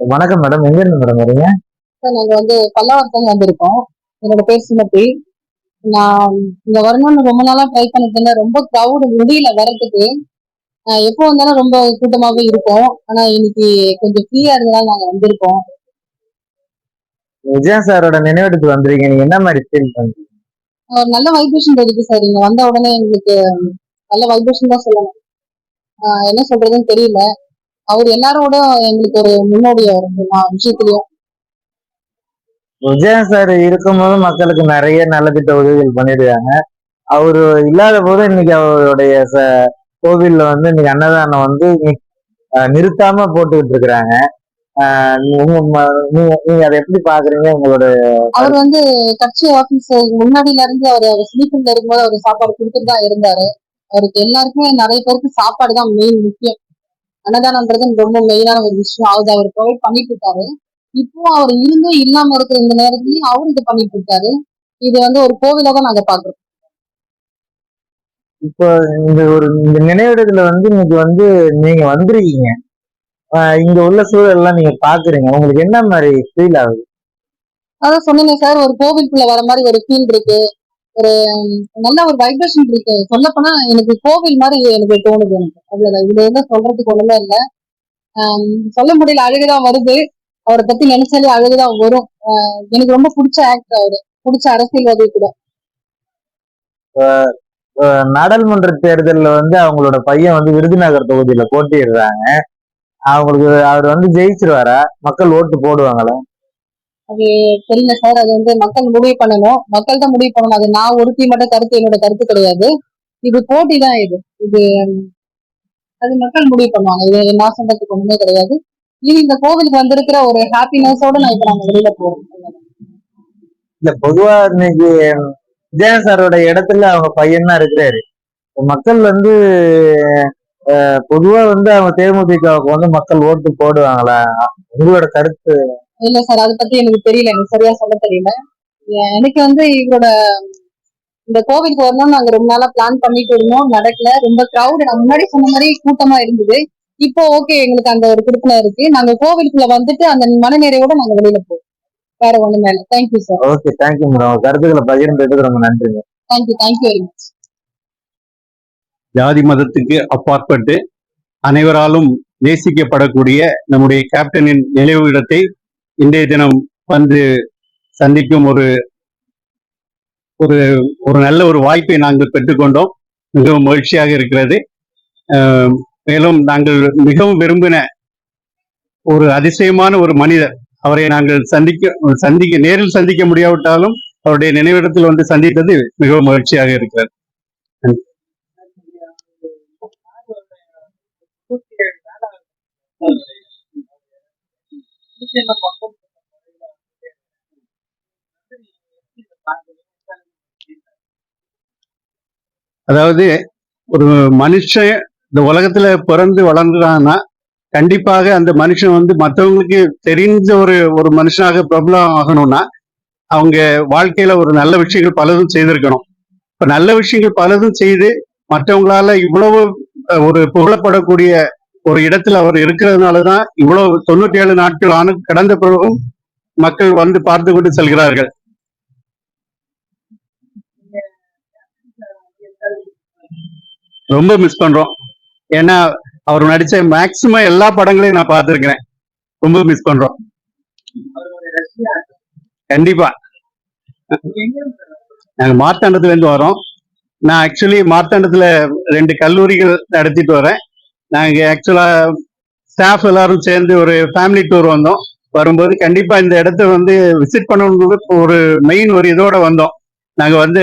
வணக்கம் மேடம். எங்க இருந்து மேடம் வரீங்க? சார் நாங்க வந்து பல்லாவரத்துல வந்திருக்கோம். என்னோட பேர் சுமதி. நான் இங்க வரணும்னு ரொம்ப நாளா ட்ரை பண்ணிட்டு இருந்தேன். ரொம்ப க்ரௌடு முடியல வரதுக்கு ஆஹ் எப்போ வந்தாலும் ரொம்ப கூட்டமாவே இருக்கும் ஆனா இன்னைக்கு கொஞ்சம் ஃப்ரீயா இருந்ததால நாங்க வந்திருக்கோம். விஜயா சாரோட நினைவிடத்துக்கு வந்திருக்கீங்க. நீங்க என்ன மாதிரி ஃபீல் பண்றீங்க? ஒரு நல்ல வைப்ரேஷன் இருக்கு சார். இங்க வந்த உடனே எங்களுக்கு நல்ல வைப்ரேஷன் தான் சொல்லணும். என்ன சொல்றதுன்னு தெரியல. அவர் எல்லாரோட எங்களுக்கு ஒரு முன்னோடியா இருக்கு விஷயத்துலயும். விஜயா சார் இருக்கும்போது மக்களுக்கு நிறைய நலத்திட்ட உதவிகள் பண்ணிருக்காங்க. அவரு இல்லாத போது இன்னைக்கு அவருடைய கோவில்ல வந்து இன்னைக்கு அன்னதானம் வந்து நிறுத்தாம போட்டுக்கிட்டு இருக்கிறாங்க. நீங்க அதை எப்படி பாக்குறீங்க உங்களோட அவர் வந்து கட்சி ஆபீஸ் முன்னாடில இருந்து அவர் ஸ்லீப்பிங்ல இருக்கும்போது அவர் சாப்பாடு கொடுத்துட்டு தான் இருந்தாரு. அவருக்கு எல்லாருக்குமே நிறைய பேருக்கு சாப்பாடு தான் மெயின் முக்கியம். அன்னதானம்ன்றது ரொம்ப மெயினான ஒரு விஷயம். அது அவர் ப்ரொவைட் பண்ணிட்டு இருக்காரு இப்போ அவர் இருந்தும் இல்லாம இருக்கிற இந்த நேரத்துலயும் அவரு இது பண்ணிட்டு இருக்காரு இது வந்து ஒரு கோவிலா தான் நாங்க பாக்குறோம் இப்போ இந்த ஒரு இந்த நினைவிடத்துல வந்து இன்னைக்கு வந்து நீங்க வந்திருக்கீங்க. இங்க உள்ள சூழல் எல்லாம் நீங்க பாக்குறீங்க உங்களுக்கு என்ன மாதிரி ஃபீல் ஆகுது? அதான் சொன்னீங்க சார் ஒரு கோவிலுக்குள்ள வர மாதிரி ஒரு ஃபீல் இருக்கு. ஒரு நல்ல ஒரு வைப்ரேஷன் இருக்கு. சொல்லப்போனா எனக்கு கோவில் மாதிரி எனக்கு தோணுது எனக்கு. அவ்வளவுதான். இதுல இருந்து சொல்றதுக்கு ஒண்ணுமே இல்ல. சொல்ல முடியல அழகுதான் வருது. அவரை பத்தி நினைச்சாலே அழகுதான் வரும். எனக்கு ரொம்ப பிடிச்ச ஆக்டர் அவரு. பிடிச்ச அரசியல்வாதி கூட. நாடாளுமன்ற தேர்தலில் வந்து அவங்களோட பையன் வந்து விருதுநகர் தொகுதியில போட்டியிடுறாங்க. அவங்களுக்கு அவர் வந்து ஜெயிச்சிருவாரா? மக்கள் ஓட்டு போடுவாங்களா? அது தெரியல சார் அது வந்து மக்கள் முடிவு பண்ணணும். மக்கள் தான் முடிவு பண்ணணும். அது நான் ஒருத்தி மட்டும் கருத்து என்னோட கருத்து கிடையாது. இது போட்டி தான் இது. இது அது மக்கள் முடிவு பண்ணுவாங்க. இது நான் சொன்னதுக்கு ஒண்ணுமே கிடையாது. இது இந்த கோவிலுக்கு வந்திருக்கிற ஒரு ஹாப்பினஸோட நான் இப்ப நாங்க வெளியில போறோம். இல்ல பொதுவா இன்னைக்கு விஜயா சாரோட இடத்துல அவங்க பையன் தான் இருக்கிறாரு மக்கள் வந்து பொதுவா வந்து அவங்க தேமுதிகவுக்கு வந்து மக்கள் ஓட்டு போடுவாங்களா? உங்களோட கருத்து இல்ல சார் அதை பத்தி எனக்கு தெரியல. எனக்கு சரியா சொல்ல தெரியல. எனக்கு வந்து இவரோட இந்த கோவிலுக்கு வரணும்னு நாங்க ரொம்ப நாளா பிளான் பண்ணிட்டு இருந்தோம். நடக்கல. ரொம்ப கிரௌடு நான் முன்னாடி சொன்ன மாதிரி கூட்டமா இருந்தது. இப்போ ஓகே எங்களுக்கு அந்த ஒரு குடுப்பன இருக்கு. நாங்க கோவிலுக்குள்ள வந்துட்டு அந்த மனநிறைவோட நாங்க வெளியில போவோம். வேற ஒண்ணுமே இல்லை. Thank you sir okay thank you madam உங்க கருத்துக்களை பகிர்ந்ததுக்கு ரொம்ப நன்றி தேங்க்யூ தேங்க்யூ வெரி மச் ஜாதி மதத்துக்கு அப்பாற்பட்டு அனைவராலும் நேசிக்கப்படக்கூடிய நம்முடைய கேப்டனின் நினைவு இடத்தை இன்றைய தினம் வந்து சந்திக்கும் ஒரு ஒரு ஒரு நல்ல ஒரு வாய்ப்பை நாங்கள் பெற்றுக்கொண்டோம். மிகவும் மகிழ்ச்சியாக இருக்கிறது. மேலும் நாங்கள் மிகவும் விரும்பின ஒரு அதிசயமான ஒரு மனிதர். அவரை நாங்கள் சந்திக்க சந்திக்க நேரில் சந்திக்க முடியாவிட்டாலும் அவருடைய நினைவிடத்தில் வந்து சந்தித்தது மிகவும் மகிழ்ச்சியாக இருக்கிறது. அதாவது ஒரு மனுஷன் இந்த உலகத்துல பிறந்து வளர்ந்துறான்னா கண்டிப்பாக அந்த மனுஷன் வந்து மற்றவங்களுக்கு தெரிஞ்ச ஒரு ஒரு மனுஷனாக பிரபலம் ஆகணும்னா அவங்க வாழ்க்கையில ஒரு நல்ல விஷயங்கள் பலதும் செய்திருக்கணும். இப்ப நல்ல விஷயங்கள் பலதும் செய்து மற்றவங்களால இவ்வளவு ஒரு புகழப்படக்கூடிய ஒரு இடத்துல அவர் இருக்கிறதுனாலதான் இவ்வளவு தொண்ணூத்தி ஏழு நாட்கள் ஆன கடந்த பிறகும் மக்கள் வந்து பார்த்து கொண்டு செல்கிறார்கள். ரொம்ப மிஸ் பண்றோம். ஏன்னா அவர் நடிச்ச மேக்சிமம் எல்லா படங்களையும் நான் பார்த்திருக்கிறேன். ரொம்ப மிஸ் பண்றோம். கண்டிப்பா. நாங்க மார்த்தாண்டத்துல இருந்து வரோம். நான் ஆக்சுவலி மார்த்தாண்டத்துல ரெண்டு கல்லூரிகள் நடத்திட்டு வரேன். நாங்க ஆக்சுவலா ஸ்டாஃப் எல்லாரும் சேர்ந்து ஒரு ஃபேமிலி டூர் வந்தோம். வரும்போது கண்டிப்பா இந்த இடத்த வந்து விசிட் பண்ணணுங்கிறது ஒரு மெயின் ஒரு இதோட வந்தோம். நாங்க வந்து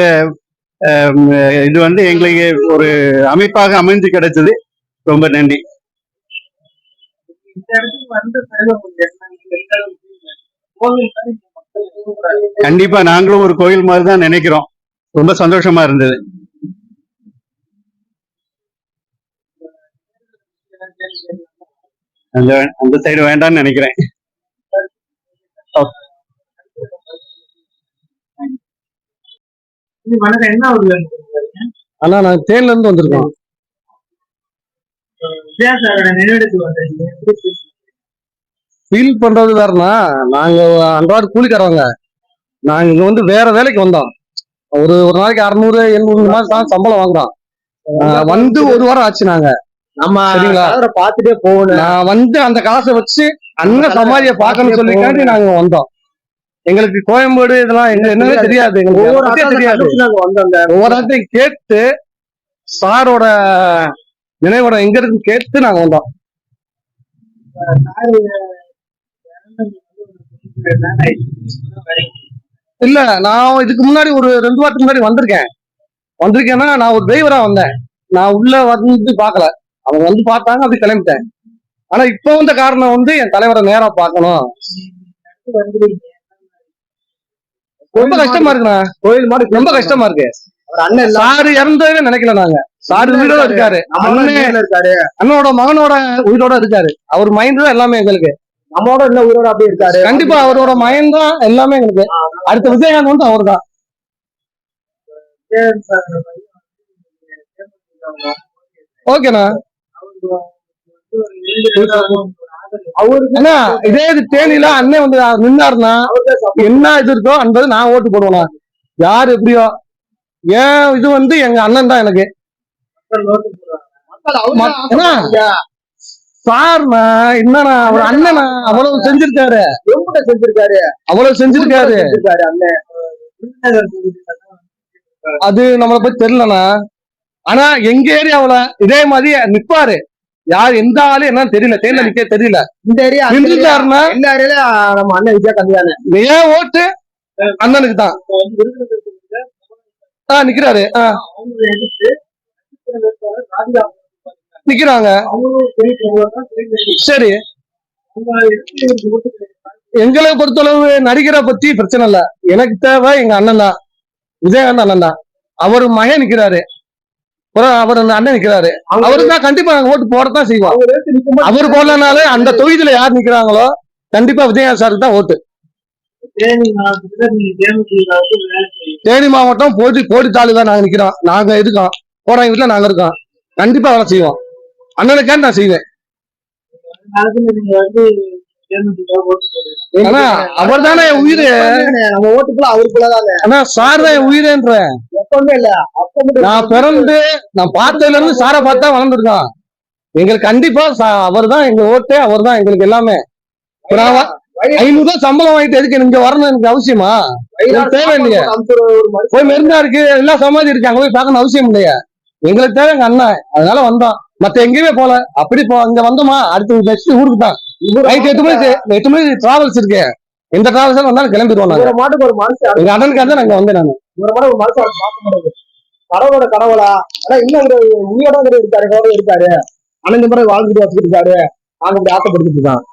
இது வந்து எங்களுக்கு ஒரு அமைப்பாக அமைஞ்சு கிடைச்சது ரொம்ப நன்றி. கண்டிப்பா நாங்களும் ஒரு கோயில் மாதிரி தான் நினைக்கிறோம். ரொம்ப சந்தோஷமா இருந்தது. அந்த அந்த சைடு வேண்டாம்னு நினைக்கிறேன்? ஆனா நாங்க தேன்ல இருந்து வந்திருக்கோம். ஃபீல் பண்றது வேறனா நாங்க அன்றாட கூலிக்காரவங்க. நாங்க இங்க வந்து வேற வேலைக்கு வந்தோம். ஒரு ஒரு நாளைக்கு அறுநூறு எழுநூறு மாதிரி தான் சம்பளம் வாங்குறோம். வந்து ஒரு வாரம் ஆச்சு நாங்க. நம்ம பார்த்துட்டே போகணும். நான் வந்து அந்த காசை வச்சு அண்ணன் சமாதியை பார்க்கணும்னு சொல்லிக்காண்டி நாங்க வந்தோம். எங்களுக்கு கோயம்பேடு இதெல்லாம் எங்க என்னன்னே தெரியாது. எங்களுக்கு. தெரியாது. ஒவ்வொரு இடத்தையும் கேட்டு சாரோட நினைவிடம் எங்க இருக்குன்னு கேட்டு நாங்க வந்தோம். இல்ல நான் இதுக்கு முன்னாடி ஒரு ரெண்டு வாரத்துக்கு முன்னாடி வந்திருக்கேன். வந்திருக்கேன்னா நான் ஒரு டிரைவரா வந்தேன். நான் உள்ள வந்து பார்க்கல. அவங்க வந்து பார்த்தாங்க அப்படி கிளம்பிட்டேன் ஆனா இப்ப வந்த காரணம் வந்து என் தலைவரை நேரா பார்க்கணும். ரொம்ப கஷ்டமா இருக்குண்ணா. கோயில் மாடு ரொம்ப கஷ்டமா இருக்கு. அவர் அண்ணன் இல்ல சாரு இறந்ததே நினைக்கல நாங்க. சாரு உயிரோட இருக்காரு. அண்ணனோட மகனோட உயிரோட இருக்காரு. அவர் மைண்ட் தான் எல்லாமே எங்களுக்கு. நம்மளோட இன்னும் உயிரோட அப்படியே இருக்காரு. கண்டிப்பா அவரோட மைண்ட் தான் எல்லாமே எங்களுக்கு. அடுத்த விஜயகாந்த் வந்து அவர் தான். ஓகேண்ணா. இதே இது தேனியில அண்ணன் வந்து நின்னாருன்னா என்ன இது இருக்கோ அன்பது நான் ஓட்டு போடுவேண்ணா. யார் எப்படியோ. ஏன் இது வந்து எங்க அண்ணன் தான் எனக்கு. சார்ண்ணா என்னண்ணா அவர் அண்ணனா அவ்வளவு செஞ்சிருக்காரு. செஞ்சிருக்காரு. அவ்வளவு செஞ்சிருக்காரு. அது நம்மளை பத்தி தெரியலண்ணா. ஆனா எங்க ஏரியாவுல இதே மாதிரி நிப்பாரு. யார் எந்த ஆளு என்னன்னு தெரியல. தேர்ல நிக்க தெரியல. இந்த ஏரியா நின்றுட்டாருன்னா எல்லா ஏரியால நம்ம அண்ணன் விஜயா கம்மியான ஏன் ஓட்டு அண்ணனுக்கு தான். ஆ நிக்கிறாரு. ஆ. நிக்கிறாங்க. சரி. எங்களை பொறுத்தளவு நடிகரை பத்தி பிரச்சனை இல்ல. எனக்கு தேவை எங்க அண்ணன் தான். விஜயகாந்த் அண்ணன் தான். அவர் மகன் நிக்கிறாரு. அவர் அண்ணன் நிக்கிறாரு. அவருக்கு தான் கண்டிப்பா நாங்க ஓட்டு போடத்தான் செய்வோம். அவர் போடலனாலே அந்த தொகுதியில யார் நிக்கிறாங்களோ கண்டிப்பா விஜயகாந்த் சாருக்கு தான் ஓட்டு. தேனி மாவட்டம் போட்டி போட்டி தாலுகா நாங்க நிக்கிறோம். நாங்க இருக்கோம். போறாங்க வீட்டுல நாங்க இருக்கோம். கண்டிப்பா வேலை செய்வோம். அண்ணனுக்காண்டி நான் செய்வேன். ஆனா அவர் தானே உயிர்? நம்ம ஓட்டுக்குள்ள அவருக்குள்ளதான் ஆனா சார் தான் உயிரேன்ற. எப்பவுமே இல்ல. நான் பிறந்து நான் பார்த்ததுல இருந்து சாரை பார்த்தா வளர்ந்துருக்கான். எங்களுக்கு கண்டிப்பா அவர் தான் எங்க ஓட்டே அவர் தான் எங்களுக்கு எல்லாமே. ஐநூறு ரூபாய் சம்பளம் வாங்கிட்டு எதுக்கு இங்க வரணும் எனக்கு அவசியமா? தேவை இல்லையே போய் மெருந்தா இருக்கு எல்லா சமாதி இருக்கு அங்க போய் பார்க்கணும் அவசியம் இல்லையா. எங்களுக்கு தேவை எங்க அண்ணன் அதனால வந்தோம். மத்த எங்கேயுமே போல. அப்படி போ இங்க வந்தோமா? அடுத்து நெக்ஸ்ட் ஊருக்கு தான். நைட் எட்டு மணிக்கு டிராவல்ஸ் இருக்கு. எந்த டிராவல்ஸ் வந்தாலும் கிளம்பிடுவோம் நாங்க. மாட்டுக்கு ஒரு மனுஷன் எங்க அண்ணனுக்காக தான் நாங்க வந்தேன் நான். இவர மாட்டு ஒரு அவர் பார்க்க முடியாது. கடவுளோட கடவுளா? ஆனா இன்னும் ஒரு உயிரோட இருக்காரு கூட இருக்காரு. இந்த மாதிரி வாழ்ந்துட்டு வச்சுட்டு இருக்காரு. நாங்க இப்படி ஆசைப்படுத்திட்டு இருக்கான்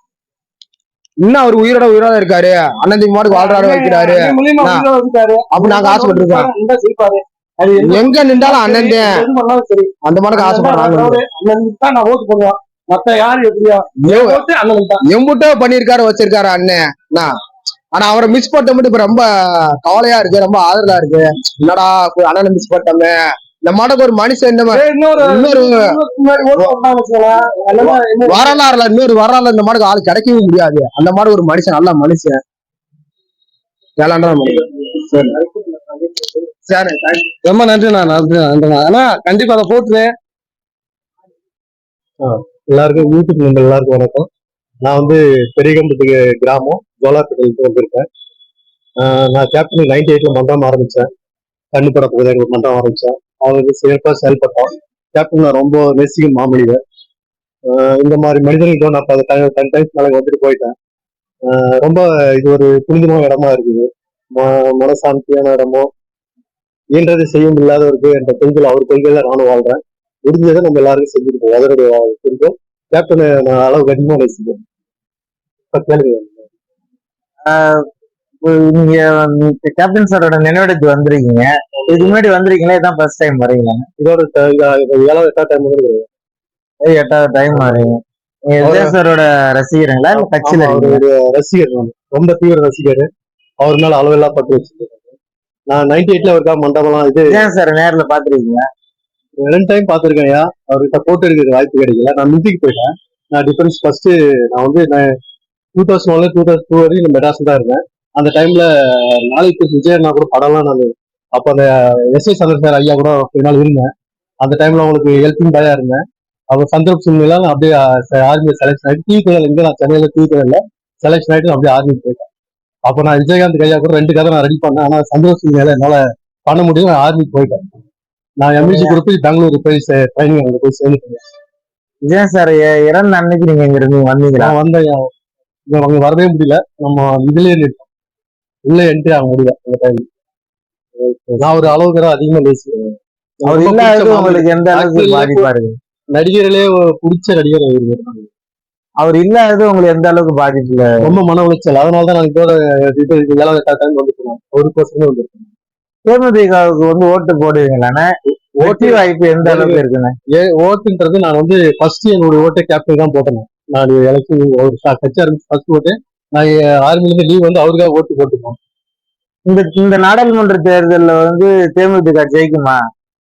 இன்னும் அவர் உயிரோட உயிரோட இருக்காரு. அண்ணன் மாட்டுக்கு வாழ்றாரு வைக்கிறாரு அண்ணன். அப்படி நாங்க ஆசைப்பட்டு இருக்கோம். எங்க நின்றாலும் அண்ணன் சரி அந்த மாட்டுக்கு ஆசைப்படுறாங்க அண்ணனுக்கு தான் நான் ஓட்டு போடுவேன். மத்த யாரு எப்படியோ? எம்புட்டோ பண்ணிருக்காரு வச்சிருக்காரு அண்ணன் என்ன? ஆனா அவரை மிஸ் பண்ண மட்டும் இப்ப ரொம்ப கவலையா இருக்கு ரொம்ப ஆதரலா இருக்கு. என்னடா அண்ணனை மிஸ் பண்ணிட்டோமே. இந்த மாட்டுக்கு ஒரு மனுஷன் ஏய், இன்னொரு வரலாறுல இன்னொரு வரலாறுல இந்த மாடுக்கு ஆள் கிடைக்கவே முடியாது. அந்த மாடு ஒரு மனுஷன் நல்ல மனுஷன். வேளாண்ட சரி. ரொம்ப நன்றி நன்றிண்ணா. ஆனா கண்டிப்பா அதை போட்டு எல்லாருக்கும் யூடியூப் நண்பர் எல்லாருக்கும் வணக்கம். நான் வந்து பெரியகம்பத்துக்கு கிராமம் ஜோலார்பேட்டையிலிருந்து வந்திருக்கேன். நான் கேப்டன் நைன்டி எயிட்ல மன்றம் ஆரம்பிச்சேன். கண்ணுப்பட பகுதியில் எங்களுக்கு மன்றம் ஆரம்பிச்சேன். அவருக்கு சிறப்பாக செயல்பட்டோம். கேப்டன் நான் ரொம்ப நேசிக்கும் மாமனிதர் இந்த மாதிரி மனிதர்களுக்கும் நான் பல டைம் டைம் டைம்ஸ் மேலே வந்துட்டு போயிட்டேன். ரொம்ப இது ஒரு புனிதமான இடமா இருக்குது. ம- மனசாந்தியான இடமோ இயன்றதை செய்ய முடியாத ஒரு என்ற கொள்கையில் அவர் கொள்கையில நானும் வாழ்றேன். முடிஞ்சதை நம்ம எல்லாருக்கும் செஞ்சிருக்கோம் அதனுடைய வாழ்வு கேப்டனை நான் அளவுக்கு அதிகமாக நேசிக்கிறேன் இப்ப கேளுங்க. நீங்க கேப்டன் சாரோட நினைவிடத்துக்கு வந்திருக்கீங்க. இதுக்கு முன்னாடி வந்திருக்கீங்களா? இதான் ஃபர்ஸ்ட் டைம் வரீங்களா இதோட ஏழாவது எட்டாவது டைம் வந்து எட்டாவது டைம் வரீங்க சாரோட ரசிகருங்களா கட்சியில ரசிகர் ரொம்ப தீவிர ரசிகர். அவர் மேல அளவெல்லா பட்டு வச்சிருக்கேன். நான் நைன்டி எயிட்ல இருக்கா மண்டபம்லாம் இது சார் நேர்ல பாத்துருக்கீங்களா ரெண்டு டைம் பார்த்துருக்கேன் ஐயா. அவர்கிட்ட போட்டு எடுக்கிறது வாய்ப்பு கிடைக்கல. நான் மியூசிக் போயிட்டேன். நான் டிஃபரன்ஸ் ஃபர்ஸ்ட் நான் வந்து நான் டூ தௌசண்ட் ஒன்ல டூ தௌசண்ட் டூ வரைக்கும் இந்த மெட்ராஸ் தான் இருந்தேன். அந்த டைம்ல நாளைக்கு விஜய் கூட படம்லாம் நான் அப்போ அந்த எஸ் ஏ சந்திரசேகர் ஐயா கூட கொஞ்ச நாள் இருந்தேன். அந்த டைம்ல அவங்களுக்கு ஹெல்பிங் பாயா இருந்தேன். அவர் சந்தர்ப் நான் அப்படியே ஆர்மி செலக்ஷன் ஆகிட்டு டிவி கடையில் இங்கே நான் சென்னையில டிவி கடையில் செலக்ஷன் ஆகிட்டு அப்படியே ஆர்மி போயிட்டேன். அப்போ நான் விஜயகாந்த் கையா கூட ரெண்டு கதை நான் ரெடி பண்ணேன். ஆனால் சந்தோஷ் சூழ்நிலை என்னால் பண்ண முடியும் நான் ஆர்மிக்கு போயிட்டேன். நான் எம்இசி குரூப் பெங்களூர் போய் ட்ரைனிங் அங்கே போய் சேர்ந்துட்டேன். விஜய் சார் இறந்த அன்னைக்கு நீங்க இங்க இருந்து வந்தீங்களா வந்தேன் அவங்க வரவே முடியல. நம்ம இதுலயே நிற்போம். உள்ள என்ட்ரி ஆக முடியல அந்த டைம் நான் ஒரு அளவுக்கு தான் அதிகமா நேசிக்கிறேன் அவர் பிடிச்ச உங்களுக்கு எந்த அளவுக்கு பாதிப்பா இருக்கு நடிகர்களே பிடிச்ச நடிகர். அவர் இல்லாதது உங்களுக்கு எந்த அளவுக்கு பாதிப்புல ரொம்ப மன உளைச்சல். அதனால தான் நான் இதோட இது ஏழாவது டைம் வந்துருக்கேன் ஒரு கோர்ஸ்ல வந்திருக்கேன். தேமுதிகவுக்கு வந்து ஓட்டு போடுவீங்களாண்ணே ஓட்டு வாய்ப்பு எந்த அளவுக்கு இருக்குண்ணே? ஏ ஓட்டுன்றது நான் வந்து ஃபர்ஸ்ட் என்னுடைய ஓட்டை கேப்டன் தான் போட்டேன். நான் எலெக்ஷன் ஒரு கட்சி ஆரம்பிச்சு ஃபர்ஸ்ட் ஓட்டு. நான் ஆர்மில இருந்து லீவ் வந்து அவருக்காக ஓட்டு போட்டுப்போம் இந்த இந்த நாடாளுமன்ற தேர்தல்ல வந்து தேமுதிக ஜெயிக்குமா?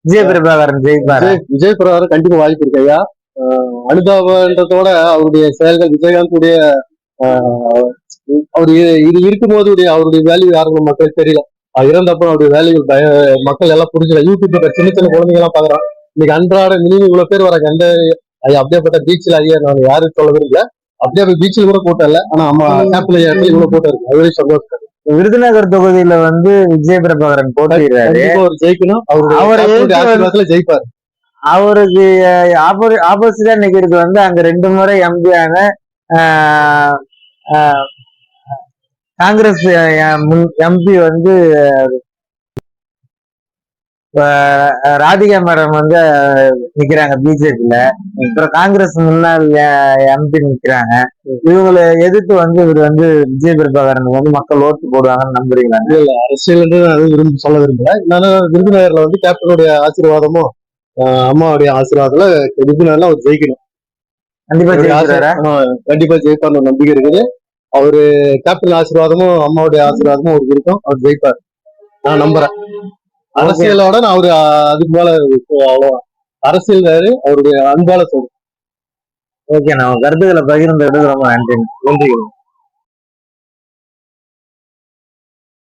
விஜய் பிரபாகரன் ஜெயிப்பாரு? விஜய் விஜய் பிரபாகர் கண்டிப்பா வாய்ப்பு இருக்கு ஐயா. அனுதாபன்றதோட அவருடைய செயல்கள் விஜயகாந்த் உடைய ஆஹ் அவர் இது இருக்கும்போது அவருடைய வேல்யூ யாருக்கும் மக்கள் தெரியல. இறந்தப்ப அவருடைய வேல்யூ மக்கள் எல்லாம் புரிஞ்சுல யூடியூப்ல சின்ன சின்ன குழந்தைங்க எல்லாம் பாக்குறான். இன்னைக்கு அன்றாட மினிமம் இவ்வளவு பேர் வராங்க அந்த ஐயா அப்படியேப்பட்ட பீச்சில் ஐயா நான் யாரும் சொல்ல விரும்பல. அப்படியே போய் பீச்சில் கூட கூட்டம் இல்ல. ஆனா அம்மா கேப்ல இடத்துல இவ்வளவு கூட்டம் இருக்கு. அதுவே சந்தோஷம் விருதுநகர் தொகுதியில வந்து விஜய் பிரபாகரன் போட்டிடுறாரு அவர் ஜெயிக்கணும். அவருடைய அவர் ஜெயிப்பார். அவருக்கு ஆப்போசிட்டா நிக்கிறது வந்து அங்க ரெண்டு முறை எம்பியான காங்கிரஸ் எம்பி வந்து ராதிகா மேடம் வந்து நிக்கிறாங்க பிஜேபியில அப்புறம் காங்கிரஸ் முன்னாள் எம்பி நிக்கிறாங்க. இவங்களை எதிர்த்து வந்து இவர் வந்து விஜய் பிரபாகரனுக்கு வந்து மக்கள் ஓட்டு போடுவாங்கன்னு நம்புறீங்களா? அரசியல் என்று நான் எதுவும் விரும்பி சொல்ல விரும்பல. நான் விருதுநகர்ல வந்து கேப்டனுடைய ஆசீர்வாதமும் அம்மாவுடைய ஆசீர்வாதத்துல விருதுநகர்ல அவர் ஜெயிக்கணும். கண்டிப்பா கண்டிப்பா ஜெயிப்பார்னு ஒரு நம்பிக்கை இருக்குது. அவரு கேப்டன் ஆசீர்வாதமும் அம்மாவுடைய ஆசீர்வாதமும் அவருக்கு இருக்கும். அவர் ஜெயிப்பார். நான் நம்புறேன். அரசியலோட நான் அவரு அதுக்கு மேல அவ்வளோ அரசியல் வேறு அவருடைய அன்பால சொல்றேன். ஓகே நான் கருத்துக்களை பகிர்ந்து ரொம்ப நன்றி. நன்றி